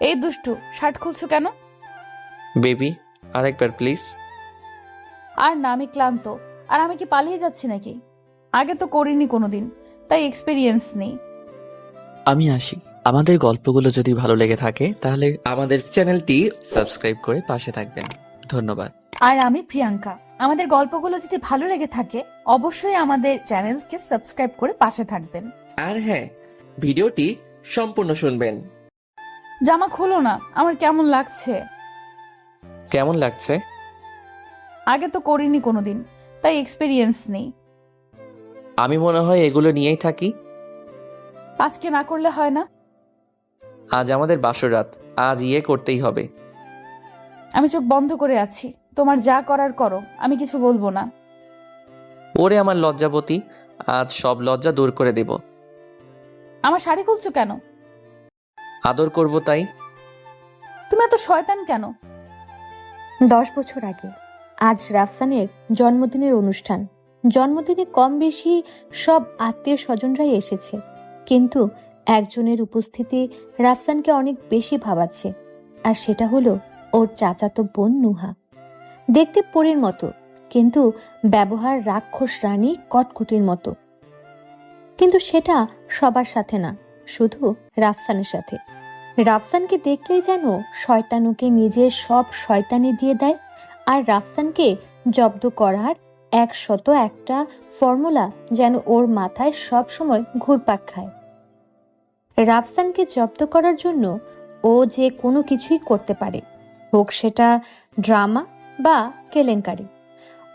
এই দুষ্টু শার্ট খুলছো কেন? বেবি আরেকবার প্লিজ। আর না আমি ক্লান্ত। আর আমি কি পালিয়ে যাচ্ছি নাকি? আগে তো করিনি কোনোদিন তাই এক্সপিরিয়েন্স নেই। আমি আসি। আমাদের গল্পগুলো যদি ভালো লেগে থাকে তাহলে আমাদের চ্যানেলটি সাবস্ক্রাইব করে পাশে থাকবেন। ধন্যবাদ। আর আমি প্রিয়াঙ্কা। আমাদের গল্পগুলো যদি ভালো লেগে থাকে অবশ্যই আমাদের চ্যানেলকে সাবস্ক্রাইব করে পাশে থাকবেন। আর হ্যাঁ ভিডিওটি সম্পূর্ণ শুনবেন। জামা খুলো না আমার কেমন লাগছে? কেমন লাগছে? আগে তো করিনি কোনোদিন তাই এক্সপিরিয়েন্স নেই। আমি মনে হয় এগুলো নিয়েই থাকি। আজকে না করলে হয় না? আজ আমাদের বাসর রাত আজ ইয়ে করতেই হবে। আমি চোখ বন্ধ করে আছি তোমার যা করার করো আমি কিছু বলব না। ওরে আমার লজ্জাবতী আজ সব লজ্জা দূর করে দেব। আমার শাড়ি খুলছো কেন? আদর করব তাই? তুমি এত শয়তান কেন? দশ বছর আগে আজ রাফসানের জন্মদিনের অনুষ্ঠান। জন্মদিনে কম বেশি সব আত্মীয় স্বজনরাই এসেছে। কিন্তু একজনের উপস্থিতি রাফসানকে অনেক বেশি ভাবাচ্ছে। আর সেটা হলো ওর চাচাতো বোন নুহা। দেখতে পরীর মতো কিন্তু ব্যবহার রাক্ষস রানী কটকুটির মতো। কিন্তু সেটা সবার সাথে না। শুধু রাফসানের সাথে। রাফসানকে দেখলেই যেন শয়তানুকে নিজের সব শয়তানি দিয়ে দেয় আর রাফসানকে জব্দ করার একশত একটা ফর্মুলা যেন ওর মাথায় সব সময় ঘুরপাক খায়। রাফসানকে জব্দ করার জন্য ও যে কোনো কিছুই করতে পারে, হোক সেটা ড্রামা বা কেলেঙ্কারি।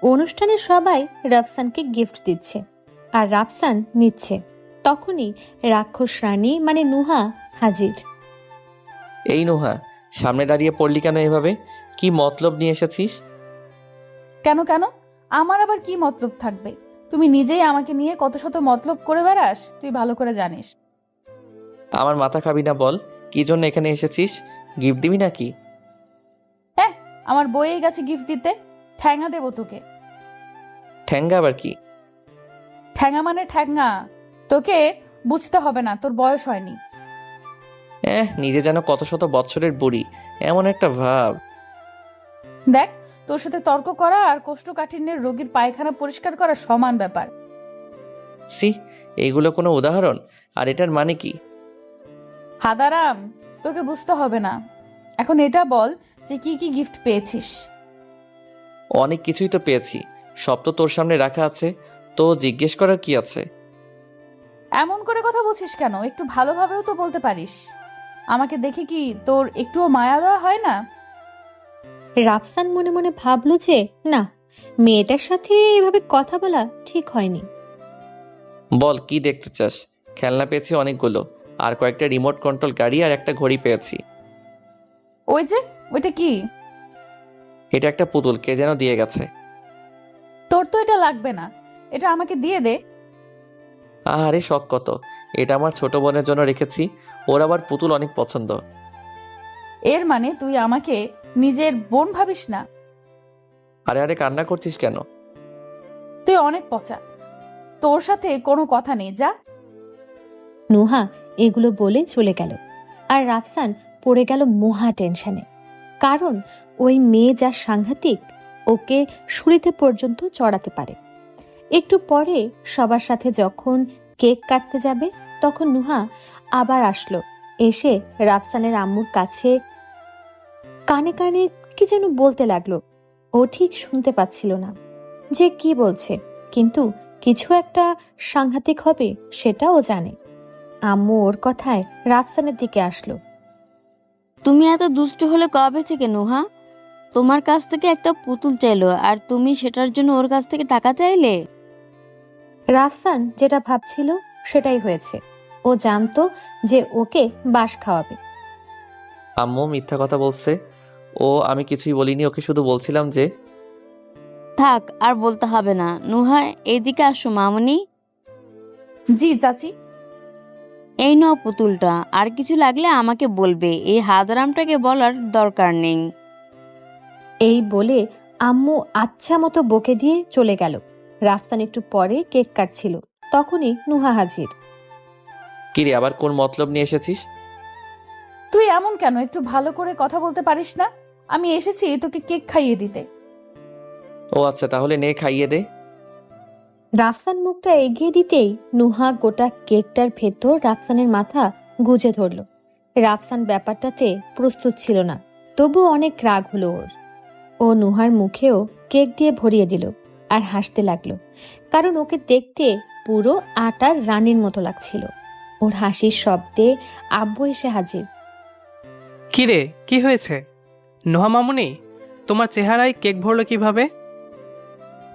অনুষ্ঠানে সবাই রাফসানকে গিফট দিচ্ছে আর রাফসান নিচ্ছে। তখনই রাক্ষস রানী মানে নুহা হাজির। এই নুহা সামনে দাঁড়িয়ে পড়লি কেন এভাবে? কি মতলব নিয়ে এসেছিস? কেন কেন? আমার আবার কি মতলব থাকবে? তুমি নিজেই আমাকে নিয়ে কত শত মতলব করে বেড়াস তুই ভালো করে জানিস। আমার মাথা খাবি না বল কি জন্য এখানে এসেছিস? গিফট দিবি নাকি? হ্যাঁ আমার বইয়ে গেছে গিফট দিতে ঠ্যাঙা দেবো তোকে। ঠ্যাঙ্গা আবার কি? ঠ্যাঙা মানে ঠ্যাঙা। তোকে বুঝতে হবে না তোর বয়স হয়নি। এহ নিজে যেন কত শত বৎসরের বুড়ি এমন একটা ভাব। দেখ তোর সাথে তর্ক করা আর কোষ্ঠকাঠিন্যের রোগীর পায়খানা পরিষ্কার করা সমান ব্যাপার। সি এগুলো কোনো উদাহরণ? আর এটার মানে কি? হাদারাম তোকে বুঝতে হবে না। এখন এটা বল যে কি কি গিফট পেয়েছিস। অনেক কিছুই তো পেয়েছি। সব তো তোর সামনে রাখা আছে। তো জিজ্ঞেস করার কি আছে? এমন করে কথা বলছিস কেন? একটু ভালোভাবেও তো বলতে পারিস। আমাকে দেখে কি তোর একটুও মায়া দেওয়া হয় না? রাফসান মনে মনে ভাবলো যে না মেয়েটার সাথে এভাবে কথা বলা ঠিক হয়নি। বল কি দেখতে চাস? খেলনা পেয়েছি অনেকগুলো আর কয়েকটা রিমোট কন্ট্রোল গাড়ি আর একটা ঘড়ি পেয়েছি। ওই যে ওইটা কি? এটা একটা পুতুল কে যেন দিয়ে গেছে। তোর তো এটা লাগবে না। এটা আমাকে দিয়ে দে। আরে শখ কত। এটা আমার ছোট বোনের জন্য রেখেছি। ওর আবার পুতুল অনেক পছন্দ। এর মানে তুই আমাকে নিজের বোন ভাবিস না? আরে আরে কান্না করছিস কেন? তুই অনেক পচা। তোর সাথে কোনো কথা নেই যা। নুহা এগুলো বলে চলে গেল। আর রাফসান পড়ে গেল মহা টেনশনে। কারণ ওই মেয়ে যা সাংঘাতিক ওকে শুরিতে পর্যন্ত চড়াতে পারে। একটু পরে সবার সাথে যখন কেক কাটতে যাবে, তখন নুহা আবার আসলো। এসে রাফসানের আম্মুর কাছে কানে কানে কি যেন বলতে লাগল। ও ঠিক শুনতে পাচ্ছিল না। যে কি বলছে? কিন্তু কিছু একটা সাংঘাতিক হবে, সেটা ও জানে। আম্মু ওর কথায় রাফসানের দিকে আসলো। তুমি এত দুষ্ট হলে কবে থেকে নুহা? তোমার কাছ থেকে একটা পুতুল চাইলো, আর তুমি সেটার জন্য ওর কাছ থেকে টাকা চাইলে? রাফসান যেটা ভাবছিল সেটাই হয়েছে। ও জানতো যে ওকে বাস খাওয়াবে। আম্মু মিথ্যা কথা বলছে। ও আমি কিছুই বলিনি ওকে শুধু বলছিলাম যে থাক আর বলতে হবে না। নুহা এইদিকে আসো মামনি। জি চাচি। এই নাও পুতুলটা আর কিছু লাগলে আমাকে বলবে। এই হাদারামটাকে বলার দরকার নেই। এই বলে আম্মু আচ্ছা মতো বকে দিয়ে চলে গেল। রাফসান একটু পরে কেক কাটছিল। তখনই নুহা হাজির। কিরে আবার কোন মতলব নিয়ে এসেছিস? তুই এমন কেন? একটু ভালো করে কথা বলতে পারিস না? আমি এসেছি তোকে কেক খাইয়ে দিতে। ও আচ্ছা তাহলে নে খাইয়ে দে। রাফসান মুখটা এগিয়ে দিতেই নুহা গোটা কেকটার ভেতর রাফসানের মাথা গুজে ধরল। রাফসান ব্যাপারটাতে প্রস্তুত ছিল না তবু অনেক রাগ হলো ওর। ও নুহার মুখেও কেক দিয়ে ভরিয়ে দিল। আর হাসতে লাগল। কারণ ওকে দেখতে পুরো আটার রানীর মতো লাগছিল। ওর হাসির শব্দে আব্বু এসে হাজির। কি রে কি হয়েছে? নোহা মামুনি তোমার চেহারায় কেক ভরলো কীভাবে?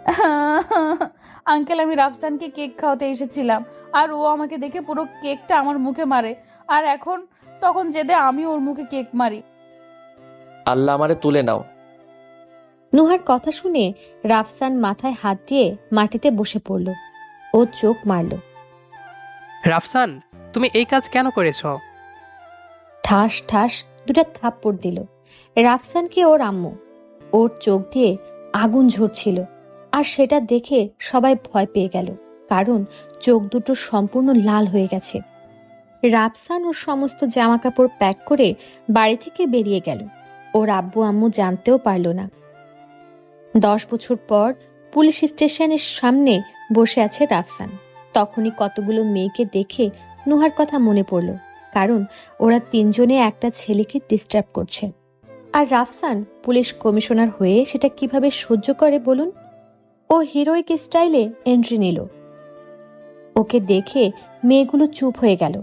আঙ্কেল আমি রাফসানকে কেক খাওয়াতে এসেছিলাম আর ও আমাকে দেখে পুরো কেকটা আমার মুখে মারে আর এখন তখন যেতে আমি ওর মুখে কেক মারি। আল্লাহ আমারে তুলে নাও। নুহার কথা শুনে রাফসান মাথায় হাত দিয়ে মাটিতে বসে পড়ল। ও চোখ মারল। রাফসান তুমি এই কাজ কেন করেছ? ঠাস ঠাস দুটা থাপ্পড় দিল। রাফসানকে ওর আম্মু। ওর চোখ দিয়ে আগুন ঝরছিল। আর সেটা দেখে সবাই ভয় পেয়ে গেল। কারণ চোখ দুটো সম্পূর্ণ লাল হয়ে গেছে। রাফসান ওর সমস্ত জামা কাপড় প্যাক করে বাড়ি থেকে বেরিয়ে গেল। ওর আব্বু আম্মু জানতেও পারল না। দশ বছর পর পুলিশ স্টেশনের সামনে বসে আছে রাফসান। তখনই কতগুলো মেয়েকে দেখে নুহার কথা মনে পড়ল কারণ ওরা তিনজনে একটা ছেলেকে ডিস্টার্ব করছে। আর রাফসান পুলিশ কমিশনার হয়ে সেটা কীভাবে সহ্য করে বলুন? ও হিরোইক স্টাইলে এন্ট্রি নিল। ওকে দেখে মেয়েগুলো চুপ হয়ে গেল।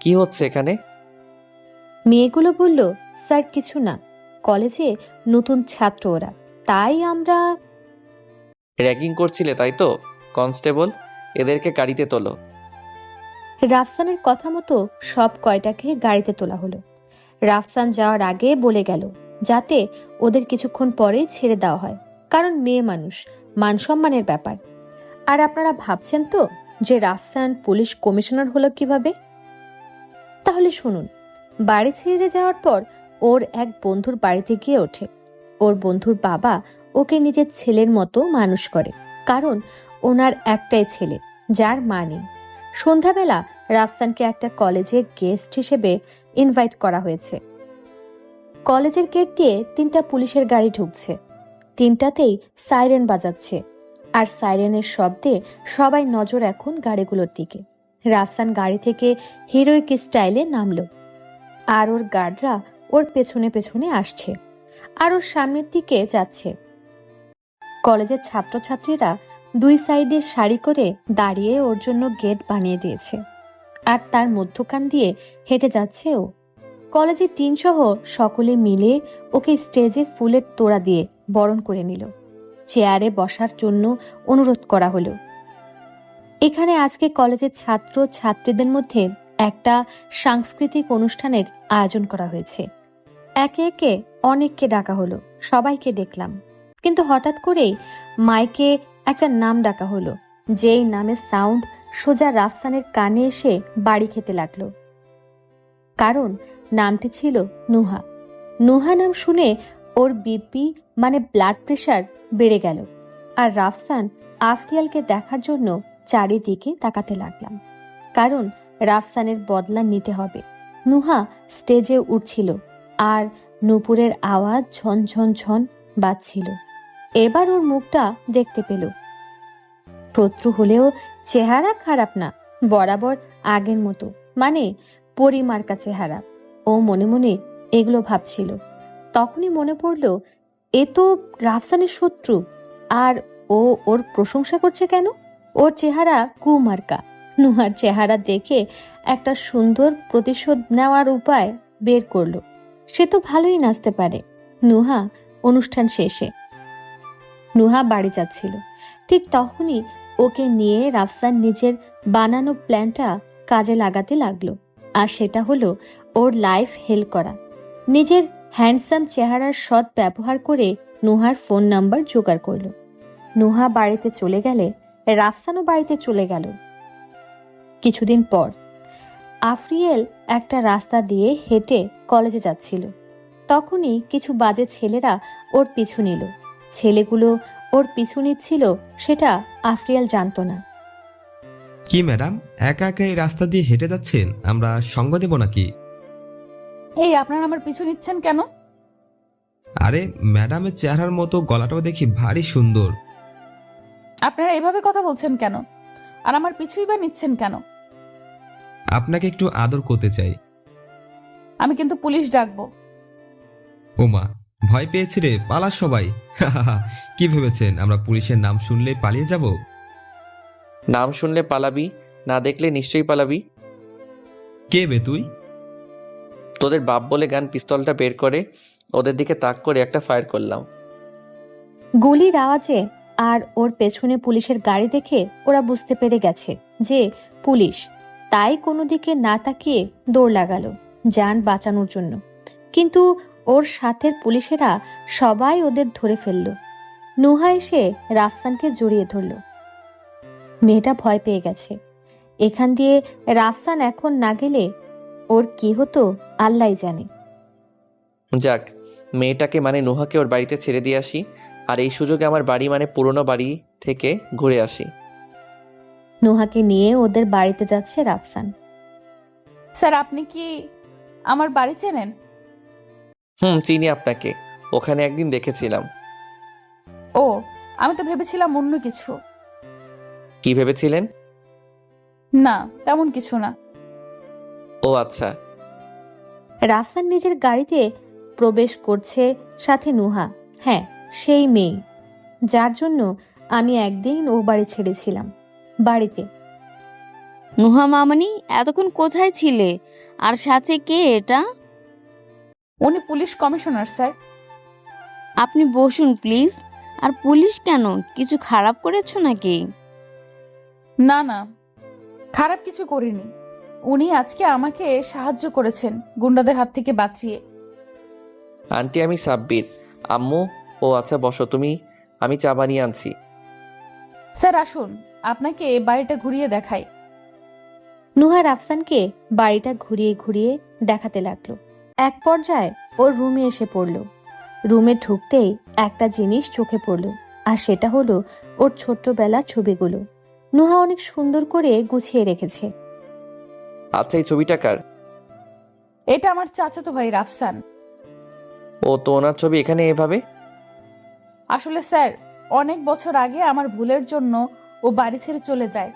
কি হচ্ছে এখানে? মেয়েগুলো বলল স্যার কিছু না। কলেজে নতুন ছাত্র ওরা। তাই আমরা র্যাগিং করছিলে তাই তো? কনস্টেবল এদেরকে গাড়িতে তোলো। রাফসানের কথা মতো সব কয়টাকে গাড়িতে তোলা হলো। রাফসান যাওয়ার আগে বলে গেল যাতে ওদের কিছুক্ষণ পরে ছেড়ে দেওয়া হয় কারণ মেয়ে মানুষ মান সম্মানের ব্যাপার। আর আপনারা ভাবছেন তো যে রাফসান পুলিশ কমিশনার হলো কীভাবে? তাহলে শুনুন বাড়ি ছেড়ে যাওয়ার পর ওর এক বন্ধুর বাড়িতে গিয়ে ওঠে। ওর বন্ধুর বাবা ওকে নিজের ছেলের মতো মানুষ করে, কারণ ওনার একটাই ছেলে, যার মা নেই। সন্ধ্যাবেলা রাফসানকে একটা কলেজে গেস্ট হিসেবে ইনভাইট করা হয়েছে। কলেজের গেট দিয়ে তিনটা পুলিশের গাড়ি ঢুকছে। তিনটাতেই সাইরেন বাজাচ্ছে আর সাইরেনের শব্দে সবাই নজর এখন গাড়িগুলোর দিকে। রাফসান গাড়ি থেকে হিরোইক স্টাইলে নামলো আর ওর গার্ডরা ওর পেছনে পেছনে আসছে। আর ওর সামনের দিকে যাচ্ছে। কলেজের ছাত্রছাত্রীরা দুই সাইডে সারি করে দাঁড়িয়ে ওর জন্য গেট বানিয়ে দিয়েছে। আর তার মধ্যখান দিয়ে হেঁটে যাচ্ছে ও। কলেজের টিন সহ সকলে মিলে ওকে স্টেজে ফুলের তোড়া দিয়ে বরণ করে নিল। চেয়ারে বসার জন্য অনুরোধ করা হলো। এখানে আজকে কলেজের ছাত্র ছাত্রীদের মধ্যে একটা সাংস্কৃতিক অনুষ্ঠানের আয়োজন করা হয়েছে। একে একে অনেককে ডাকা হলো, সবাইকে দেখলাম। কিন্তু হঠাৎ করেই মাইকে একটা নাম ডাকা হলো, যেই নামের সাউন্ড সোজা রাফসানের কানে এসে বাড়ি খেতে লাগল। কারণ নামটি ছিল নুহা। নুহা নাম শুনে ওর বিপি মানে ব্লাড প্রেশার বেড়ে গেল আর রাফসান আফরিয়ালকে দেখার জন্য চারিদিকে তাকাতে লাগলাম। কারণ রাফসানের বদলা নিতে হবে। নুহা স্টেজে উঠছিল আর নুপুরের আওয়াজ ঝন ঝন ঝন বাজছিল। এবার ওর মুখটা দেখতে পেল। শত্রু হলেও চেহারা খারাপ না, বরাবর আগের মতো মানে পরিমার্কা চেহারা। ও মনে মনে এগুলো ভাবছিল। তখনই মনে পড়ল, এ তো রাফসানের শত্রু, আর ও ওর প্রশংসা করছে কেন? ওর চেহারা কুমার্কা। নুহার চেহারা দেখে একটা সুন্দর প্রতিশোধ নেওয়ার উপায় বের করল। সে তো ভালোই নাচতে পারে। নুহা, অনুষ্ঠান শেষে। নুহা বাড়ি যাচ্ছিল। ঠিক তখনই ওকে নিয়ে রাফসান নিজের বানানো প্ল্যানটা কাজে লাগাতে লাগল। আর সেটা হলো ওর লাইফ হেল করা। নিজের হ্যান্ডসাম চেহারার সৎ ব্যবহার করে নুহার ফোন নাম্বার জোগাড় করল। নুহা বাড়িতে চলে গেলে রাফসানও বাড়িতে চলে গেল। কিছুদিন পর আফরিয়েল একটা রাস্তা দিয়ে হেঁটে কলেজে যাচ্ছিল। তখনই কিছু বাজে ছেলেরা ওর পিছু নিল। ছেলেগুলো ওর পিছু নিচ্ছিল সেটা আফরিয়াল জানতো না। কি ম্যাডাম একা একা এই রাস্তা দিয়ে হেঁটে যাচ্ছেন? আমরা সঙ্গ দেব নাকি? এই আপনারা আমার পিছু নিচ্ছেন কেন? আরে ম্যাডামের চেহারার মতো গলাটাও দেখি ভারী সুন্দর। আপনারা এভাবে কথা বলছেন কেন? আর আমার পিছুই বা নিচ্ছেন কেন? আপনাকে একটু আদর করতে চাই। আমি কিন্তু পুলিশ ডাকবো। ওমা ভয় পেয়েছি রে পালা সবাই। কি ভেবেছেন আমরা পুলিশের নাম শুনলেই পালিয়ে যাব? নাম শুনলে পালাবি না দেখলে নিশ্চয়ই পালাবি। কে বে তুই? তোদের বাপ বলে গান পিস্তলটা বের করে ওদের দিকে তাক করে একটা ফায়ার করলাম। গুলির আওয়াজে আর ওর পেছনে পুলিশের গাড়ি দেখে ওরা বুঝতে পেরে গেছে যে পুলিশ তাই কোনো দিকে না তাকিয়ে দৌড় লাগালো যান বাঁচানোর জন্য। কিন্তু ওর সাথের পুলিশেরা সবাই ওদের ধরে ফেলল। নুহা এসে রাফসানকে জড়িয়ে ধরল। মেয়েটা ভয় পেয়ে গেছে। এখান দিয়ে রাফসান এখন না গেলে ওর কি হতো আল্লাহ জানে। যাক, মেয়েটাকে মানে নোহাকে ওর বাড়িতে ছেড়ে দিয়ে আসি, আর এই সুযোগে আমার বাড়ি মানে পুরনো বাড়ি থেকে ঘুরে আসি। নুহাকে নিয়ে ওদের বাড়িতে যাচ্ছে রাফসান। স্যার আপনি কি আমার বাড়ি চেনেন? হুম চিনি আপনাকে। ওখানে একদিন দেখেছিলাম। ও আমি তো ভেবেছিলাম অন্য কিছু। কি ভেবেছিলেন? না তেমন কিছু না। ও আচ্ছা। রাফসান নিজের গাড়িতে প্রবেশ করছে সাথে নুহা। হ্যাঁ সেই মেয়ে যার জন্য আমি একদিন ও বাড়ি ছেড়েছিলাম। বাড়িতে। নুহা মামনি এতক্ষণ কোথায় ছিলে? আর সাথে কে এটা? উনি পুলিশ কমিশনার স্যার। আপনি বসুন প্লিজ। আর পুলিশ কেন? কিছু খারাপ করেছ নাকি? না না। খারাপ কিছু করিনি। উনি আজকে আমাকে সাহায্য করেছেন গুন্ডাদের হাত থেকে বাঁচিয়ে। আন্টি আমি সাব্বির। আম্মু ও আচ্ছা বসো তুমি আমি চা বানিয়ে আনছি। স্যার আসুন। আপনাকে বাড়িটা ঘুরিয়ে দেখাই। নুহা রাফসানকে বাড়িটা ঘুরিয়ে ঘুরিয়ে দেখাতে লাগল। এক পর্যায়ে ওর রুমে এসে পড়ল। রুমে ঢুকতেই একটা জিনিস চোখে পড়ল আর সেটা হলো ওর ছোট্টবেলার ছবিগুলো। নুহা অনেক সুন্দর করে গুছিয়ে রেখেছে। আচ্ছা এই ছবিটা কার? এটা আমার চাচাতো ভাই রাফসান। ও তো ওনার ছবি এখানে এভাবে? আসলে স্যার অনেক বছর আগে আমার ভুলের জন্য ও বাড়ি ছেড়ে চলে যায়।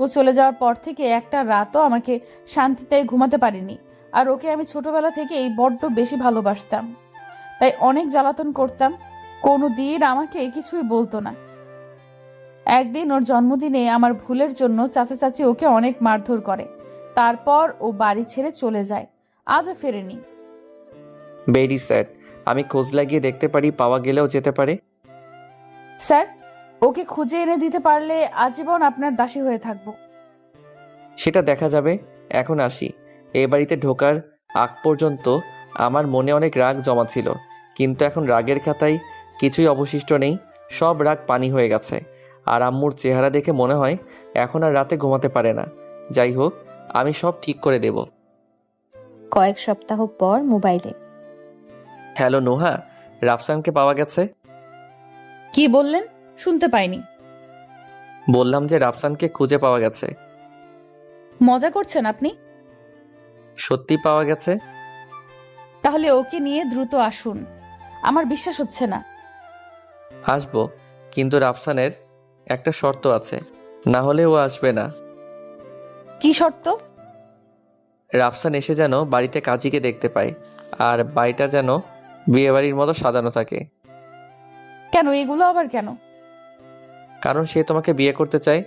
ও চলে যাওয়ার পর থেকে একটা রাতও আমাকে শান্তিতে ঘুমাতে পারিনি। আর ওকে আমি ছোটবেলা থেকেই বড্ড বেশি ভালোবাসতাম। তাই অনেক জ্বালাতন করতাম। কোনো দিন আমাকে কিছুই বলতো না। একদিন ওর জন্মদিনে আমার ভুলের জন্য চাচা চাচি ওকে অনেক মারধর করে। তারপর ও বাড়ি ছেড়ে চলে যায়। আজও ফেরেনি। ভেরি স্যাড আমি খোঁজ লাগিয়ে দেখতে পারি পাওয়া গেলেও যেতে পারে? স্যার ওকে খুঁজে এনে দিতে পারলে আজীবন আপনার দাসী হয়ে থাকব। সেটা দেখা যাবে। এখন আসি। এ বাড়িতে ঢোকার আগ পর্যন্ত আমার মনে অনেক রাগ জমা ছিল কিন্তু এখন রাগের খাতায় কিছুই অবশিষ্ট নেই সব রাগ পানি হয়ে গেছে। আর আম্মুর চেহারা দেখে মনে হয় এখন আর রাতে ঘুমাতে পারে না। যাই হোক আমি সব ঠিক করে দেব। কয়েক সপ্তাহ পর মোবাইলে। হ্যালো নোহা রাফসানকে পাওয়া গেছে? কি বললেন? শুনতে পাইনি। বললাম যে রাফসানকে খুঁজে পাওয়া গেছে। মজা করছেন আপনি? সত্যি পাওয়া গেছে? তাহলে ওকে নিয়ে দ্রুত আসুন। আমার বিশ্বাস হচ্ছে না। আসব কিন্তু রাফসানের একটা শর্ত আছে। না হলে ও আসবে না। কি শর্ত? রাফসান এসে যেন বাড়িতে কাজীকে দেখতে পায় আর বাড়িটা যেন বিয়েবাড়ির মতো সাজানো থাকে। কেন এগুলো আবার কেন? কারণ সে তোমাকে বিয়ে করতে চায়।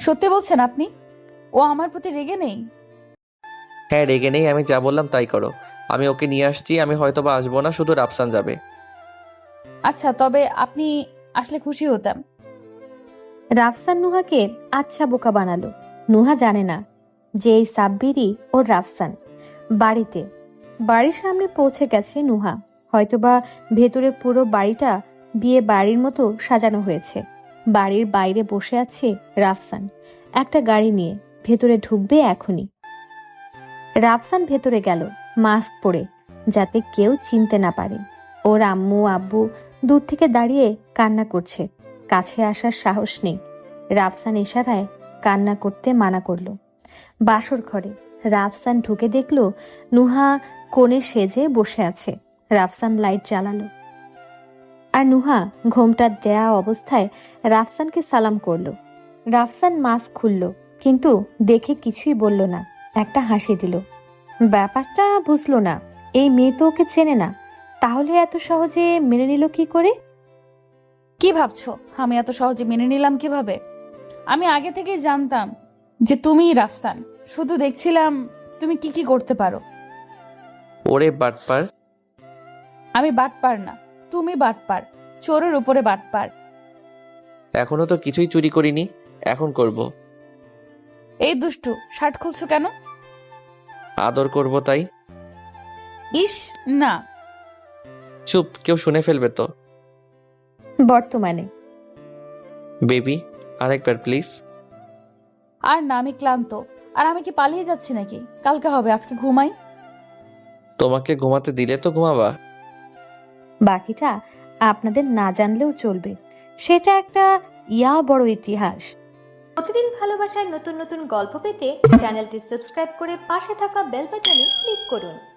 সত্যি বলছেন আপনি? ও আমার প্রতি রেগে নেই? হ্যাঁ রেগে নেই আমি যা বললাম তাই করো। আমি ওকে নিয়ে আসছি আমি হয়তো বা আসব না শুধু রাফসান যাবে। আচ্ছা তবে আপনি আসলে খুশি হতাম। রাফসান নুহাকে আচ্ছা বোকা বানালো। নুহা জানে না যে এই সাব্বিরই ওর রাফসান। বাড়িতে বাড়ির সামনে পৌঁছে গেছে নুহা। হয়তোবা ভেতরে পুরো বাড়িটা বিয়ে বাড়ির মতো সাজানো হয়েছে। বাড়ির বাইরে বসে আছে রাফসান। একটা গাড়ি নিয়ে ভেতরে ঢুকবে এখনই। রাফসান ভেতরে গেল, মাস্ক পরে, যাতে কেউ চিনতে না পারে। ওর আম্মু, আব্বু দূর থেকে দাঁড়িয়ে কান্না করছে। কাছে আসার সাহস নেই। রাফসান ইশারায় কান্না করতে মানা করল। বাসর ঘরে রাফসান ঢুকে দেখল নুহা কোণে সেজে বসে আছে। রাফসান লাইট জ্বালালো। আর নুহা ঘোমটা দেয়া অবস্থায় রাফসানকে সালাম করল। রাফসান মাস্ক খুলল কিন্তু দেখে কিছুই বলল না একটা হাসি দিল। ব্যাপারটা বুঝলো না এই মেয়ে তো ওকে চেনে না তাহলে এত সহজে মেনে নিল কি করে? কি ভাবছ? আমি এত সহজে মেনে নিলাম কীভাবে? আমি আগে থেকেই জানতাম যে তুমিই রাফসান শুধু দেখছিলাম তুমি কি কি করতে পারো। ওরে বাটপার। আমি বাটপার না তুমি বাটপার চোরের উপরে বাটপার। এখনও তো কিছুই চুরি করিনি এখন করব। এই দুষ্টু শার্ট খুলছো কেন? আদর করব তাই। ইস না। চুপ কেউ শুনে ফেলবে তো। বর্তমানে। বেবি আরেকবার প্লিজ। আর না আমি ক্লান্ত। আর আমি কি পালিয়ে যাচ্ছি নাকি? কালকে হবে আজকে ঘুমাই? তোমাকে ঘুমাতে দিলে তো ঘুমাবা। বাকিটা আপনাদের না জানলেও চলবে। সেটা একটা ইয়া বড় ইতিহাস। প্রতিদিন ভালোবাসার নতুন নতুন গল্প পেতে চ্যানেলটি সাবস্ক্রাইব করে পাশে থাকা বেল বাটনে ক্লিক করুন।